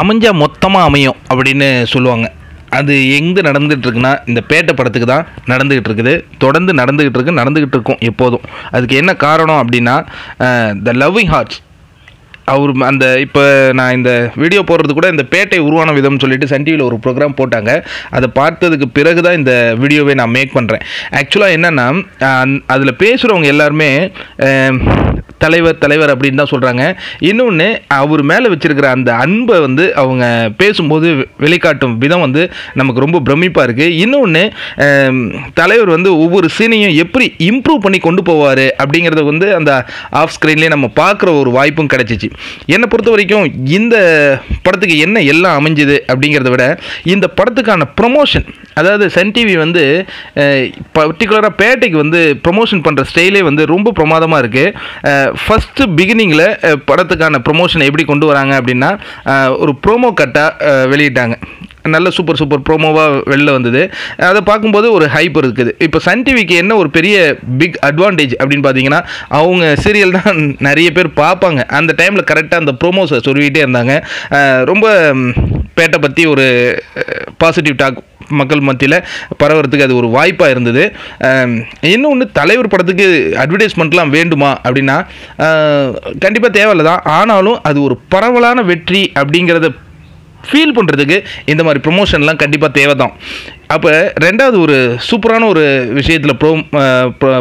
அமைஞ்சால் மொத்தமாக அமையும் அப்படின்னு சொல்லுவாங்க. அது எங்கே நடந்துகிட்ருக்குன்னா இந்த பேட்டை படத்துக்கு தான் நடந்துக்கிட்டு இருக்குது தொடர்ந்து நடந்துக்கிட்டு இருக்கு நடந்துக்கிட்டு இருக்கும் எப்போதும். அதுக்கு என்ன காரணம் அப்படின்னா த லவ்விங் ஹார்ட்ஸ் அவர் அந்த இப்போ நான் இந்த வீடியோ போடுறது கூட இந்த பேட்டை உருவான விதம்னு சொல்லிட்டு சன் டிவியில் ஒரு ப்ரோக்ராம் போட்டாங்க. அதை பார்த்ததுக்கு பிறகு தான் இந்த வீடியோவை நான் மேக் பண்ணுறேன் ஆக்சுவலாக என்னென்னா அதில் பேசுகிறவங்க எல்லாருமே தலைவர் தலைவர் அப்படின்னு தான் சொல்கிறாங்க இன்னொன்று அவர் மேலே வச்சுருக்கிற அந்த அன்பை வந்து அவங்க பேசும்போது வெளிக்காட்டும் விதம் வந்து நமக்கு ரொம்ப பிரமிப்பாக இருக்குது இன்னொன்று தலைவர் வந்து ஒவ்வொரு சீனையும் எப்படி இம்ப்ரூவ் பண்ணி கொண்டு போவார் அப்படிங்கிறத வந்து அந்த ஆஃப் ஸ்க்ரீன்லேயே நம்ம பார்க்குற ஒரு வாய்ப்பும் கிடச்சிச்சு. என்னை பொறுத்த வரைக்கும் இந்த படத்துக்கு என்ன எல்லாம் அமைஞ்சுது அப்படிங்கிறத விட இந்த படத்துக்கான ப்ரொமோஷன் அதாவது சன் டிவி வந்து பர்டிகுலராக பேட்டைக்கு வந்து ப்ரொமோஷன் பண்ணுற ஸ்டைலே வந்து ரொம்ப பிரமாதமாக இருக்குது ஃபஸ்ட்டு பிகினிங்கில் படத்துக்கான ப்ரொமோஷனை எப்படி கொண்டு வராங்க அப்படின்னா ஒரு ப்ரோமோ கட்டாக வெளியிட்டாங்க. நல்ல சூப்பர் சூப்பர் ப்ரோமோவாக வெளில வந்தது. அதை பார்க்கும்போது ஒரு ஹைப் இருக்குது. இப்போ சன் டிவிக்கு என்ன ஒரு பெரிய பிக் அட்வான்டேஜ் அப்படின்னு பார்த்தீங்கன்னா அவங்க சீரியல் தான் நிறைய பேர் பார்ப்பாங்க. அந்த டைமில் கரெக்டாக அந்த ப்ரோமோஸை சொல்லிக்கிட்டே இருந்தாங்க. ரொம்ப பேட்டை பற்றி ஒரு பாசிட்டிவ் டாக் மக்கள் மத்தியில் பரவறதுக்கு அது ஒரு வாய்ப்பாக இருந்தது. இன்னொன்று தலைவர் படத்துக்கு அட்வர்டைஸ்மெண்ட்லாம் வேண்டுமா அப்படின்னா கண்டிப்பாக தேவையில்ல தான் ஆனாலும் அது ஒரு பரவலான வெற்றி அப்படிங்கிறத ஃபீல் பண்ணுறதுக்கு இந்த மாதிரி ப்ரொமோஷன்லாம் கண்டிப்பாக தேவை தான் அப்போ ரெண்டாவது ஒரு சூப்பரான ஒரு விஷயத்தில் ப்ரோ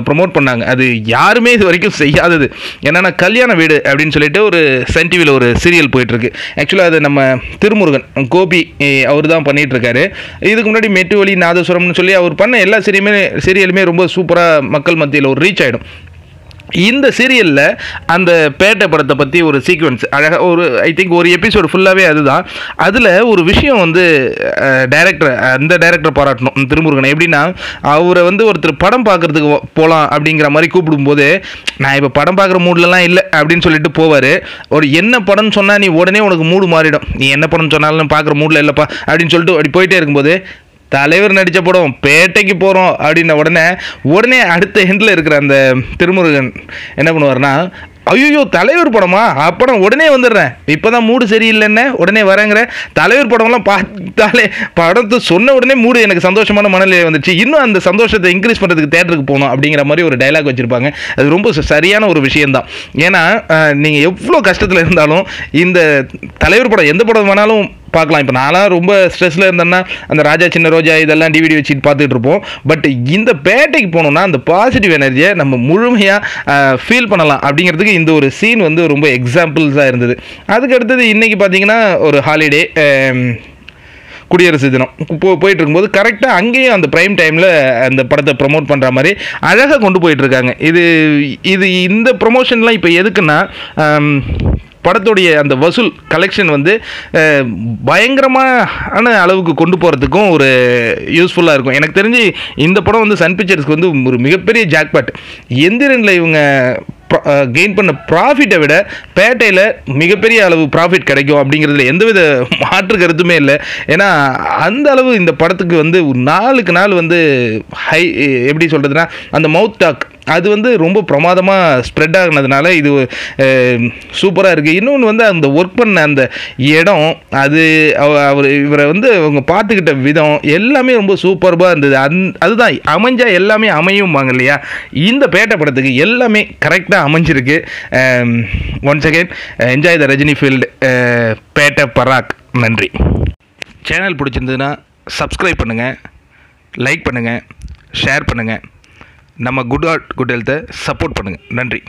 ப்ரொமோட் பண்ணாங்க. அது யாருமே இது வரைக்கும் செய்யாதது. என்னென்னா கல்யாண வீடு அப்படின்னு சொல்லிட்டு ஒரு சன் டிவியில் ஒரு சீரியல் போயிட்டுருக்கு. ஆக்சுவலாக அது நம்ம திருமுருகன் கோபி அவர் தான் பண்ணிகிட்ருக்காரு இதுக்கு முன்னாடி மெட்டுவலி நாதஸ்வரம்னு சொல்லி அவர் பண்ண எல்லா சீரியலுமே சீரியலுமே ரொம்ப சூப்பராக மக்கள் மத்தியில் ஒரு ரீச் ஆகிடும் இந்த சீரியலில் அந்த பேட்டை படத்தை பற்றி ஒரு சீக்வன்ஸ் அழகாக ஒரு ஐ திங்க் ஒரு எபிசோடு ஃபுல்லாகவே அதுதான். அதில் ஒரு விஷயம் வந்து டைரக்டர் அந்த டைரக்டர் பாராட்டணும். திருமுருகனை. எப்படின்னா அவரை வந்து ஒருத்தர் படம் பார்க்குறதுக்கு போகலாம் அப்படிங்கிற மாதிரி கூப்பிடும்போது நான் இப்போ படம் பார்க்குற மூட்லலாம் இல்லை அப்படின்னு சொல்லிட்டு போவார். ஒரு என்ன படம்னு சொன்னால் நீ உடனே உனக்கு மூடு மாறிடும். நீ என்ன படம் சொன்னாலும் பார்க்குற மூடில் இல்லைப்பா அப்படின்னு சொல்லிட்டு அப்படி போயிட்டே இருக்கும்போது தலைவர் நடித்த படம் பேட்டைக்கு போகிறோம் அப்படின்ன உடனே உடனே அடுத்த ஹெண்டில் இருக்கிற அந்த திருமுருகன் என்ன பண்ணுவார்னா ஐயோ தலைவர் படமா? அப்படம் உடனே வந்துடுறேன். இப்போ தான் மூடு சரியில்லைன்னு உடனே வரேங்கிற. தலைவர் படம்லாம் பார்த்தாலே படத்தை சொன்ன உடனே மூடு எனக்கு சந்தோஷமான மனநிலை வந்துச்சு இன்னும் அந்த சந்தோஷத்தை இன்க்ரீஸ் பண்ணுறதுக்கு தேட்டருக்கு போகணும் அப்படிங்கிற மாதிரி ஒரு டைலாக் வச்சுருப்பாங்க. அது ரொம்ப ச- சரியான ஒரு விஷயந்தான் ஏன்னா நீங்கள் எவ்வளோ கஷ்டத்தில் இருந்தாலும் இந்த தலைவர் படம் எந்த படம் வேணாலும் பார்க்கலாம். இப்போ நான்லாம் ரொம்ப ஸ்ட்ரெஸ்ஸில் இருந்தேன்னா அந்த ராஜா சின்ன ரோஜா இதெல்லாம் டிவிடி வச்சுட்டு பார்த்துட்டு இருப்போம். பட் இந்த பேட்டைக்கு போனோம்னா அந்த பாசிட்டிவ் எனர்ஜியை நம்ம முழுமையாக ஃபீல் பண்ணலாம் அப்படிங்கிறதுக்கு இந்த ஒரு சீன் வந்து ரொம்ப எக்ஸாம்பிள்ஸாக இருந்தது. அதுக்கு அடுத்தது இன்றைக்கி பார்த்தீங்கன்னா ஒரு ஹாலிடே குடியரசு தினம். போ போயிட்டு இருக்கும்போது கரெக்டாக அங்கேயும் அந்த ப்ரைம் டைமில் அந்த படத்தை ப்ரமோட் பண்ணுற மாதிரி அழகாக கொண்டு போயிட்டு இருக்காங்க. இது இது இந்த ப்ரொமோஷன்லாம் இப்போ எதுக்குன்னா படத்துடைய அந்த வசூல் கலெக்ஷன் வந்து பயங்கரமான அளவுக்கு கொண்டு போகிறதுக்கும் ஒரு யூஸ்ஃபுல்லாக இருக்கும். எனக்கு தெரிஞ்சு இந்த படம் வந்து சன் பிக்சர்ஸ்க்கு வந்து ஒரு மிகப்பெரிய ஜாக்பாட் எந்திரனில் இவங்க கெயின் பண்ண ப்ராஃபிட்டை விட பேட்டையில் மிகப்பெரிய அளவு ப்ராஃபிட் கிடைக்கும் அப்படிங்கிறதுல எந்தவித மாற்று கருத்துமே இல்லை. ஏன்னா அந்த அளவு இந்த படத்துக்கு வந்து ஒரு நாளுக்கு நாள் வந்து ஹை எப்படி சொல்கிறதுனா அந்த மவுத் டாக் அது வந்து ரொம்ப பிரமாதமாக ஸ்ப்ரெட் ஆகுனதுனால இது சூப்பராக இருக்குது இன்னொன்று வந்து அந்த ஒர்க் பண்ண அந்த இடம் அது அவ- அவர் இவரை வந்து அவங்க பார்த்துக்கிட்ட விதம் எல்லாமே ரொம்ப சூப்பர்பாக இருந்தது. அந் அதுதான் அமைஞ்சால் எல்லாமே அமையும்பாங்க இல்லையா? இந்த பேட்டை படத்துக்கு எல்லாமே கரெக்டாக அமைஞ்சிருக்கு. Once again enjoy the Rajini field Petta பராக். நன்றி. சேனல் பிடிச்சிருந்ததுன்னா சப்ஸ்கிரைப் பண்ணுங்கள் லைக் பண்ணுங்கள் ஷேர் பண்ணுங்கள் நம்ம குட் ஆர்ட் குட் ஹெல்த்தை சப்போர்ட் பண்ணுங்கள் நன்றி.